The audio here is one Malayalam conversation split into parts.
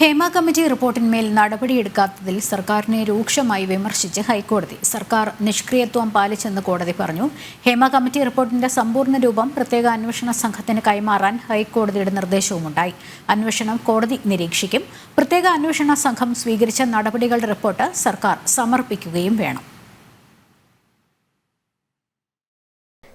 ഹേമ കമ്മിറ്റി റിപ്പോർട്ടിന്മേൽ നടപടിയെടുക്കാത്തതിൽ സർക്കാരിനെ രൂക്ഷമായി വിമർശിച്ച് ഹൈക്കോടതി. സർക്കാർ നിഷ്ക്രിയത്വം പാലിച്ചെന്ന് കോടതി പറഞ്ഞു. ഹേമ കമ്മിറ്റി റിപ്പോർട്ടിന്റെ സമ്പൂർണ രൂപം പ്രത്യേക അന്വേഷണ സംഘത്തിന് കൈമാറാൻ ഹൈക്കോടതിയുടെ നിർദ്ദേശവുമുണ്ടായി. അന്വേഷണം കോടതി നിരീക്ഷിക്കും. പ്രത്യേക അന്വേഷണ സംഘം സ്വീകരിച്ച നടപടികളുടെ റിപ്പോർട്ട് സർക്കാർ സമർപ്പിക്കുകയും വേണം.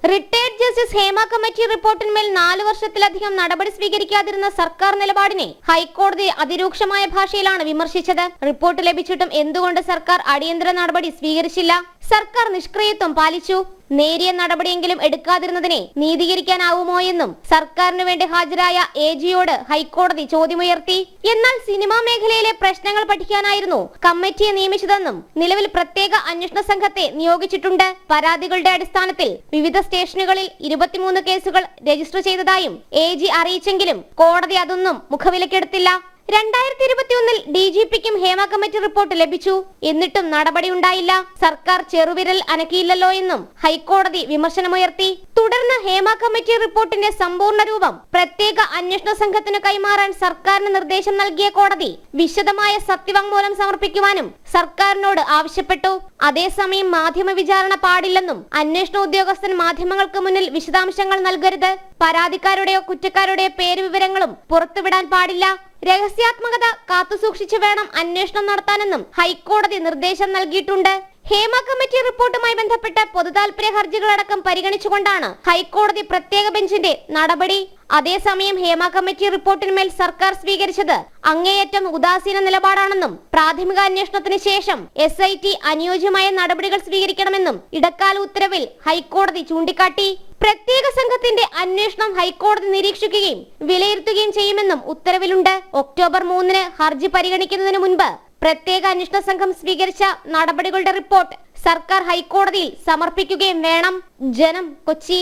റിട്ടയർഡ് ജസ്റ്റിസ് ഹേമ കമ്മിറ്റി റിപ്പോർട്ടിന്മേൽ നാല് വർഷത്തിലധികം നടപടി സ്വീകരിക്കാതിരുന്ന സർക്കാർ നിലപാടിനെ ഹൈക്കോടതി അതിരൂക്ഷമായ ഭാഷയിലാണ് വിമർശിച്ചത്. റിപ്പോർട്ട് ലഭിച്ചിട്ടും എന്തുകൊണ്ട് സർക്കാർ അടിയന്തര നടപടി സ്വീകരിച്ചില്ല? സർക്കാർ നിഷ്ക്രിയത്വം പാലിച്ചു. നേരിയ നടപടിയെങ്കിലും എടുക്കാതിരുന്നതിനെ നീതീകരിക്കാനാവുമോ എന്നും സർക്കാരിനു വേണ്ടി ഹാജരായ എ ജിയോട് ഹൈക്കോടതി ചോദ്യമുയർത്തി. എന്നാൽ സിനിമാ മേഖലയിലെ പ്രശ്നങ്ങൾ പഠിക്കാനായിരുന്നു കമ്മിറ്റിയെ നിയമിച്ചതെന്നും നിലവിൽ പ്രത്യേക അന്വേഷണ സംഘത്തെ നിയോഗിച്ചിട്ടുണ്ട്. പരാതികളുടെ അടിസ്ഥാനത്തിൽ വിവിധ സ്റ്റേഷനുകളിൽ ഇരുപത്തിമൂന്ന് കേസുകൾ രജിസ്റ്റർ ചെയ്തതായും എ ജി അറിയിച്ചെങ്കിലും കോടതി അതൊന്നും മുഖവിലക്കെടുത്തില്ല. രണ്ടായിരത്തി ഇരുപത്തിയൊന്നിൽ ഡി ജി പിക്കും ഹേമ കമ്മിറ്റി റിപ്പോർട്ട് ലഭിച്ചു. എന്നിട്ടും നടപടി ഉണ്ടായില്ല. സർക്കാർ ചെറുവിരൽ അനക്കിയില്ലല്ലോ എന്നും ഹൈക്കോടതി വിമർശനമുയർത്തി. തുടർന്ന് ഹേമ കമ്മിറ്റി റിപ്പോർട്ടിന്റെ സമ്പൂർണ രൂപം പ്രത്യേക അന്വേഷണ സംഘത്തിന് കൈമാറാൻ സർക്കാരിന് നിർദ്ദേശം നൽകിയ കോടതി വിശദമായ സത്യവാങ്മൂലം സമർപ്പിക്കുവാനും സർക്കാരിനോട് ആവശ്യപ്പെട്ടു. അതേസമയം മാധ്യമ വിചാരണ പാടില്ലെന്നും അന്വേഷണ ഉദ്യോഗസ്ഥൻ മാധ്യമങ്ങൾക്ക് മുന്നിൽ വിശദാംശങ്ങൾ നൽകരുത്. പരാതിക്കാരുടെയോ കുറ്റക്കാരുടെയോ പേര് വിവരങ്ങളും പുറത്തുവിടാൻ പാടില്ല. രഹസ്യാത്മകത കാത്തുസൂക്ഷിച്ചു വേണം അന്വേഷണം നടത്താനെന്നും ഹൈക്കോടതി നിർദ്ദേശം നൽകിയിട്ടുണ്ട്. ഹേമ കമ്മിറ്റി റിപ്പോർട്ടുമായി ബന്ധപ്പെട്ട പൊതുതാൽപര്യ ഹർജികളടക്കം പരിഗണിച്ചുകൊണ്ടാണ് ഹൈക്കോടതി പ്രത്യേക ബെഞ്ചിന്റെ നടപടി. അതേസമയം ഹേമ കമ്മിറ്റി റിപ്പോർട്ടിന്മേൽ സർക്കാർ സ്വീകരിച്ചത് അങ്ങേയറ്റം ഉദാസീന നിലപാടാണെന്നും പ്രാഥമിക അന്വേഷണത്തിന് ശേഷം എസ് ഐ ടി അനുയോജ്യമായ നടപടികൾ സ്വീകരിക്കണമെന്നും ഇടക്കാല ഉത്തരവിൽ ഹൈക്കോടതി ചൂണ്ടിക്കാട്ടി. പ്രത്യേക സംഘത്തിന്റെ അന്വേഷണം ഹൈക്കോടതി നിരീക്ഷിക്കുകയും വിലയിരുത്തുകയും ചെയ്യുമെന്നും ഉത്തരവിലുണ്ട്. ഒക്ടോബർ മൂന്നിന് ഹർജി പരിഗണിക്കുന്നതിന് മുൻപ് പ്രത്യേക അന്വേഷണ സംഘം സ്വീകരിച്ച നടപടികളുടെ റിപ്പോർട്ട് സർക്കാർ ഹൈക്കോടതിയിൽ സമർപ്പിക്കുകയും വേണം. ജനം കൊച്ചി.